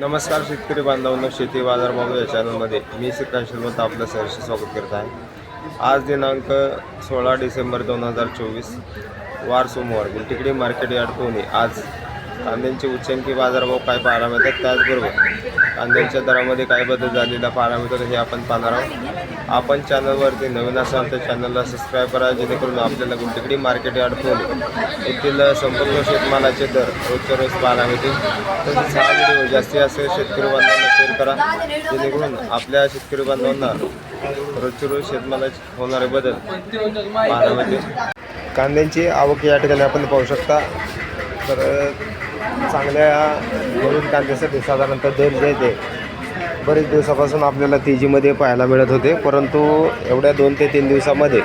नमस्कार शेतकरी बांधवांनो शेती बाजार भाव या चॅनलमध्ये मी श्रीकांत श्रीमंत आपलं सहर्ष स्वागत करत आहे. आज दिनांक सोळा डिसेंबर दोन हजार चोवीस वार सोमवार गुलटिकडी मार्केट यार्ड पुणे आज कांद्यांचे उच्चांकी बाजारभाव काय पाहायला मिळतात त्याचबरोबर कांद्यांच्या दरामध्ये काय बदल झालेला पाहायला मिळतो हे आपण पाहणार आहोत. आपण चॅनलवरती नवीन असाल तर चॅनलला सबस्क्राईब करा जेणेकरून आपल्याला गुलटिकडी मार्केट यार्ड फोन येथील संपूर्ण शेतमालाचे दर रोजच्या रोज पाहायला मिळतील. तसेच हा व्हिडिओ जास्तीत जास्त शेतकरी बांधवांना शेअर करा जेणेकरून आपल्या शेतकरी बांधवांना रोजच्या रोज शेतमालाचे होणारे बदल पाहायला मिळतील. कांद्यांची आवक या ठिकाणी आपण पाहू शकता. तर चांगल्या भरून कांद्यासाठी साधारणतः दर जे ते बरेच दिवसापासून आपल्याला तेजीमध्ये पाहायला मिळत होते परंतु एवढ्या दोन ते तीन दिवसामध्ये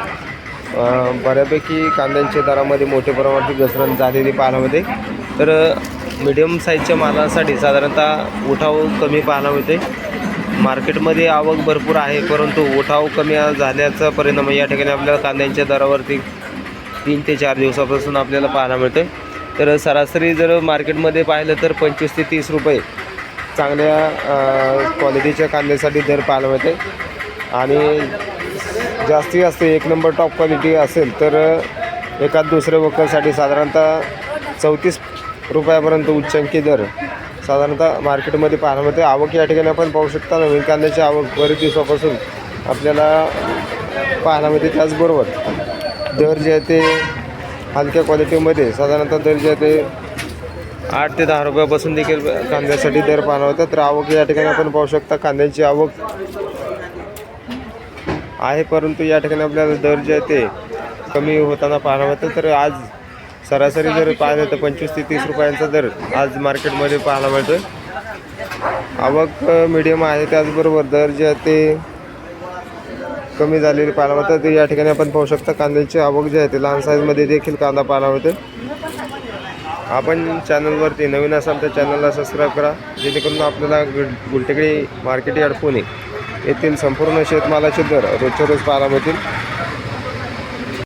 बऱ्यापैकी कांद्यांच्या दरामध्ये मोठ्या प्रमाणात घसरण झालेली पाहायला मिळते. तर मिडियम साईजच्या मालासाठी साधारणतः उठाव कमी पाहायला मिळते. मार्केटमध्ये आवक भरपूर आहे परंतु उठाव कमी झाल्याचा परिणाम या ठिकाणी आपल्याला कांद्यांच्या दरावरती तीन ते चार दिवसापासून आपल्याला पाहायला मिळते. तर सरासरी जर मार्केटमध्ये पाहिलं तर पंचवीस ते तीस रुपये चांगल्या क्वालिटीच्या कांद्यासाठी दर पाहायला मिळते. आणि जास्तीत जास्त एक नंबर टॉप क्वालिटी असेल तर एका दुसऱ्या वकलसाठी साधारणतः चौतीस रुपयापर्यंत उच्चांकी दर साधारणतः मार्केटमध्ये पाहायला मिळते. आवक या ठिकाणी आपण पाहू शकता नवीन कांद्याची आवक बरेच दिवसापासून आपल्याला पाहायला मिळते त्याचबरोबर दर जे आहे ते हलक्या क्वालिटीमध्ये साधारणतः दर्जा ते आठ ते दहा रुपयापासून देखील कांद्यासाठी दर पाहणं होतं. तर आवक या ठिकाणी आपण पाहू शकता कांद्याची आवक आहे परंतु या ठिकाणी आपल्याला दर जे आहे ते कमी होताना पाहायला मिळतं तर आज सरासरी जर पाहिलं तर पंचवीस ते तीस रुपयांचा दर आज मार्केटमध्ये पाहायला मिळतो आवक मिडियम आहे त्याचबरोबर दर जे आहे ते कमी झालेली पाहायला मिळतं ते या ठिकाणी आपण पाहू शकता. कांद्याची आवक जी आहे ते लहान साईजमध्ये देखील कांदा पाहायला मिळते आपण चॅनलवरती नवीन असाल तर चॅनलला सबस्क्राईब करा. जेणेकरून आपल्याला गुलटेकडी मार्केट यार्ड पुणे येथील संपूर्ण शेतमालाचे दर रोजच्या रोज पाहायला मिळतील.